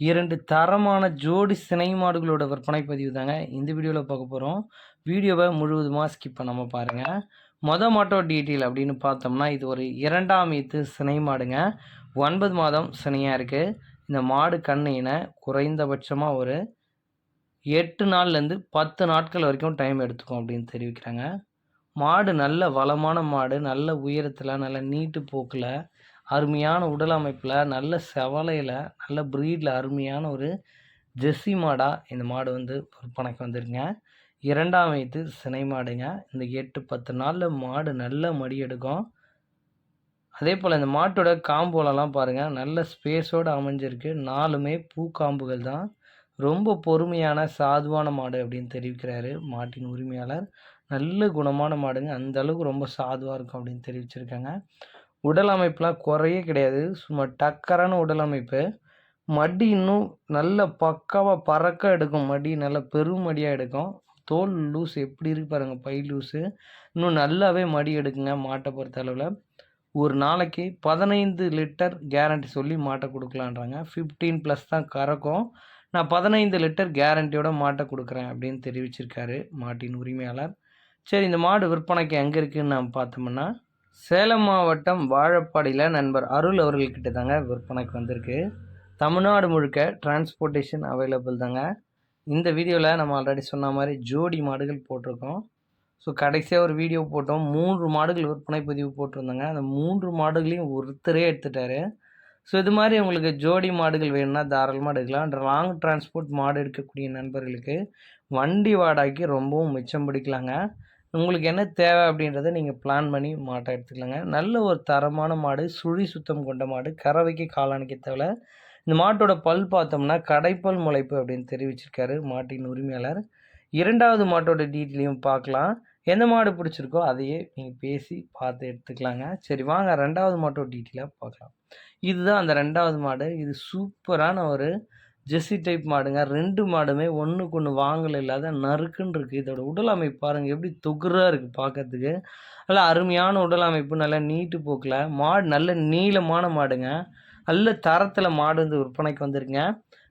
இரண்டு தரமான ஜோடி சினை மாடுகளோட விற்பனை பதிவு தாங்க இந்த வீடியோவில் பார்க்க போகிறோம் வீடியோவை முழுவதுமாக ஸ்கிப் பண்ணாமல் பாருங்கள் மொத மாட்டோ டீட்டெயில் அப்படின்னு பார்த்தோம்னா இது ஒரு இரண்டாம் ஈத்து சினை மாடுங்க. ஒன்பது மாதம் சினையாக இருக்குது இந்த மாடு கண்ணின குறைந்தபட்சமாக ஒரு எட்டு நாள்லேருந்து பத்து நாட்கள் வரைக்கும் டைம் எடுத்துக்கும் அப்படின்னு தெரிவிக்கிறாங்க. மாடு நல்ல வளமான மாடு நல்ல உயரத்தில் நல்ல நீட்டு போக்கில் அருமையான உடல் அமைப்பில் நல்ல செவலையில் நல்ல ப்ரீடில் அருமையான ஒரு ஜெர்சி மாடாக இந்த மாடு வந்து விற்பனைக்கு வந்துருங்க இரண்டாம் வயது சினை மாடுங்க. இந்த எட்டு பத்து நாளில் மாடு நல்ல மடி எடுக்கும். அதே போல் இந்த மாட்டோட காம்போலெல்லாம் பாருங்கள் நல்ல ஸ்பேஸோடு அமைஞ்சிருக்கு. நாலுமே பூக்காம்புகள் தான். ரொம்ப பொறுமையான சாதுவான மாடு அப்படின்னு தெரிவிக்கிறாரு மாட்டின் உரிமையாளர். நல்ல குணமான மாடுங்க. அந்த அளவுக்கு ரொம்ப சாதுவாக இருக்கும் அப்படின்னு தெரிவிச்சிருக்காங்க. உடல் அமைப்புலாம் குறையே கிடையாது. சும்மா டக்கரான உடல் அமைப்பு. மடி இன்னும் நல்ல பக்காவாக பறக்க எடுக்கும். மடி நல்ல பெருமடியாக எடுக்கும். தோல் லூஸ் எப்படி இருக்கு பாருங்கள் பை லூஸு இன்னும் நல்லாவே மடி எடுக்குங்க மாட்டை பொறுத்த அளவில். ஒரு நாளைக்கு பதினைந்து லிட்டர் கேரண்டி சொல்லி மாட்டை கொடுக்கலான்றாங்க. ஃபிஃப்டீன் ப்ளஸ் தான் கறக்கும். நான் பதினைந்து லிட்டர் கேரண்டியோட மாட்டை கொடுக்குறேன் அப்படின்னு தெரிவிச்சிருக்காரு மாட்டின் உரிமையாளர். சரி இந்த மாடு விற்பனைக்கு எங்கே இருக்குதுன்னு நம்ம பார்த்தோம்னா சேலம் மாவட்டம் வாழப்பாடியில் நண்பர் அருள் அவர்கள்கிட்ட தாங்க விற்பனைக்கு வந்திருக்கு. தமிழ்நாடு முழுக்க டிரான்ஸ்போர்ட்டேஷன் அவைலபிள் தாங்க. இந்த வீடியோவில் நம்ம ஆல்ரெடி சொன்ன மாதிரி ஜோடி மாடுகள் போட்டிருக்கோம். ஸோ கடைசியாக ஒரு வீடியோ போட்டோம். மூன்று மாடுகள் விற்பனை பதிவு போட்டிருந்தாங்க. அந்த மூன்று மாடுகளையும் ஒருத்தரே எடுத்துட்டாரு. ஸோ இது மாதிரி உங்களுக்கு ஜோடி மாடுகள் வேணும்னா தாராளமாக எடுக்கலாம். லாங் டிரான்ஸ்போர்ட் மாடு எடுக்கக்கூடிய நண்பர்களுக்கு வண்டி வாடகைக்கு ரொம்பவும் மிச்சம் பிடிக்கலாங்க. உங்களுக்கு என்ன தேவை அப்படின்றத நீங்கள் பிளான் பண்ணி மாட்டை எடுத்துக்கலாங்க. நல்ல ஒரு தரமான மாடு சுழி சுத்தம் கொண்ட மாடு கறவைக்கு காளானிக்க தேவை இந்த மாட்டோட பல் பார்த்தோம்னா கடைப்பல் முளைப்பு அப்படின்னு தெரிவிச்சிருக்காரு மாட்டின் உரிமையாளர். இரண்டாவது மாட்டோட டீட்டெயிலையும் பார்க்கலாம். எந்த மாடு பிடிச்சிருக்கோ அதையே நீங்கள் பேசி பார்த்து எடுத்துக்கலாங்க. சரி வாங்க. ரெண்டாவது மாட்டோட டீட்டெயிலாக பார்க்கலாம். இதுதான் அந்த ரெண்டாவது மாடு. இது சூப்பரான ஒரு ஜெர்சி டைப் மாடுங்க. ரெண்டு மாடுமே ஒன்றுக்கு ஒன்று வாங்கல இல்லாத நறுக்குன்னு இருக்குது இதோட உடல் அமைப்பு பாருங்கள் எப்படி தொகுறாக இருக்குது பார்க்கறதுக்கு நல்லா அருமையான உடல் அமைப்பு நல்லா நீட்டு போக்கில். மாடு நல்ல நீளமான மாடுங்க. நல்ல தரத்தில் மாடு வந்து விற்பனைக்கு வந்திருக்குங்க.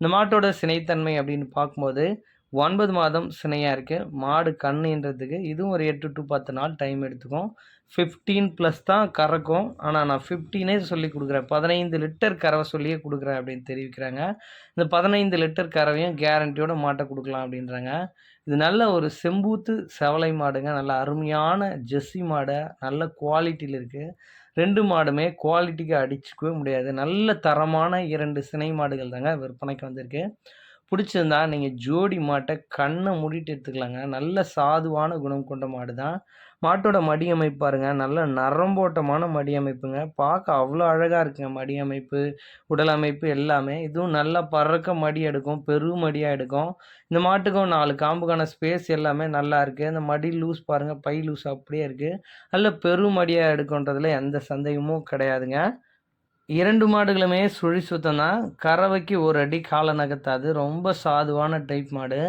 இந்த மாட்டோட சினைத்தன்மை அப்படின்னு பார்க்கும்போது ஒன்பது மாதம் சினையாக இருக்குது மாடு கண்ணுன்றதுக்கு இதுவும் ஒரு எட்டு டு பத்து நாள் டைம் எடுத்துக்கும். ஃபிஃப்டீன் ப்ளஸ் தான் கறக்கும். ஆனால் நான் ஃபிஃப்டீனே சொல்லி கொடுக்குறேன். பதினைந்து லிட்டர் கறவை சொல்லியே கொடுக்குறேன் அப்படின்னு தெரிவிக்கிறாங்க. இந்த பதினைந்து லிட்டர் கறவையும் கேரண்டியோட மாட்டை கொடுக்கலாம் அப்படின்றாங்க. இது நல்ல ஒரு செம்பூத்து செவலை மாடுங்க. நல்ல அருமையான ஜெஸ்ஸி மாடை. நல்ல குவாலிட்டியில் இருக்குது ரெண்டு மாடுமே குவாலிட்டிக்கு அடிச்சுக்கவே முடியாது. நல்ல தரமான இரண்டு சினை மாடுகள் தாங்க விற்பனைக்கு வந்திருக்கு. பிடிச்சிருந்தா நீங்கள் ஜோடி மாட்டை கண்ணை மூடிட்டு எடுத்துக்கலாங்க. நல்ல சாதுவான குணம் கொண்ட மாடு தான். மாட்டோட மடி அமைப்பு பாருங்க. நல்ல நரம்போட்டமான மடி அமைப்புங்க. பார்க்க அவ்வளோ அழகாக இருக்குங்க. மடி அமைப்பு உடல் அமைப்பு எல்லாமே. இதுவும் நல்லா பறக்க மடி எடுக்கும். பெரு மடியாக எடுக்கும். இந்த மாட்டுக்கும் நாலு காம்புக்கான ஸ்பேஸ் எல்லாமே நல்லா இருக்குது அந்த மடி லூஸ் பாருங்கள் பை லூஸ் அப்படியே இருக்குது நல்ல பெரு மடியாக எடுக்குன்றதுல எந்த சந்தேகமும் கிடையாதுங்க. இரண்டு மாடுகளுமே சுழி சுத்தம் தான் கறவைக்கு ஒரு அடி காலை நகர்த்தாது. ரொம்ப சாதுவான டைப் மாடு.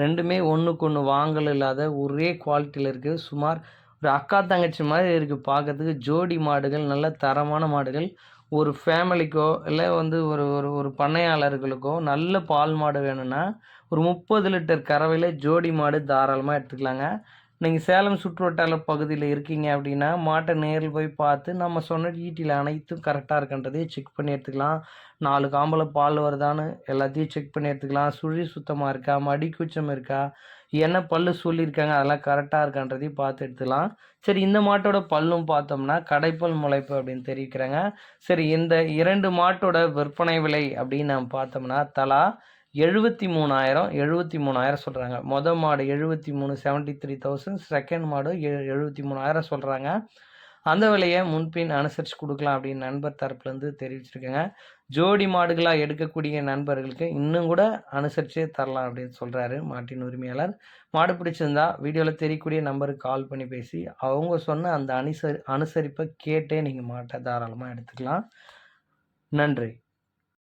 ரெண்டுமே ஒன்றுக்கு ஒன்று வாங்கல் இல்லாத ஒரே குவாலிட்டியில் இருக்குது சுமார் ஒரு அக்கா தங்கச்சி மாதிரி இருக்குது பார்க்கறதுக்கு ஜோடி மாடுகள் நல்ல தரமான மாடுகள். ஒரு ஃபேமிலிக்கோ இல்லை வந்து ஒரு ஒரு ஒரு பண்ணையாளர்களுக்கோ நல்ல பால் மாடு வேணும்னா ஒரு முப்பது லிட்டர் கறவையில் ஜோடி மாடு தாராளமாக எடுத்துக்கலாங்க. நீங்கள் சேலம் சுற்றுவட்டார பகுதியில் இருக்கீங்க அப்படின்னா மாட்டை நேரில் போய் பார்த்து நம்ம சொன்ன டீட்டெயில் அனைத்தும் கரெக்டாக இருக்கின்றதையும் செக் பண்ணி எடுத்துக்கலாம். நாலு காம்பில் பால் வருதான்னு எல்லாத்தையும் செக் பண்ணி எடுத்துக்கலாம். சுழி சுத்தமாக இருக்கா? மடி குச்சம் இருக்கா? என்ன பல்லு சொல்லியிருக்காங்க அதெல்லாம் கரெக்டாக இருக்கான்றதையும் பார்த்து எடுத்துக்கலாம். சரி இந்த மாட்டோட பல்லும் பார்த்தோம்னா கடைப்பல் முளைப்பு அப்படின்னு தெரிவிக்கிறாங்க. சரி இந்த இரண்டு மாட்டோட விற்பனை விலை அப்படின்னு நம்ம பார்த்தோம்னா தலா எழுபத்தி மூணாயிரம் எழுபத்தி மூணாயிரம் சொல்கிறாங்க மொதல் மாடு எழுபத்தி மூணு செவன்ட்டி த்ரீ தௌசண்ட் செகண்ட் மாடு எழு எழுபத்தி மூணாயிரம் சொல்கிறாங்க அந்த விலையை முன்பின் அனுசரித்து கொடுக்கலாம் அப்படின்னு நண்பர் தரப்புலேருந்து தெரிவிச்சிருக்கேங்க. ஜோடி மாடுகளாக எடுக்கக்கூடிய நண்பர்களுக்கு இன்னும் கூட அனுசரித்தே தரலாம் அப்படின்னு சொல்கிறாரு மாட்டின் உரிமையாளர். மாடு பிடிச்சிருந்தா வீடியோவில் தெரியக்கூடிய நம்பருக்கு கால் பண்ணி பேசி அவங்க சொன்ன அந்த அனுசரி அனுசரிப்பை கேட்டே நீங்கள் மாட்டை தாராளமாக எடுத்துக்கலாம். நன்றி.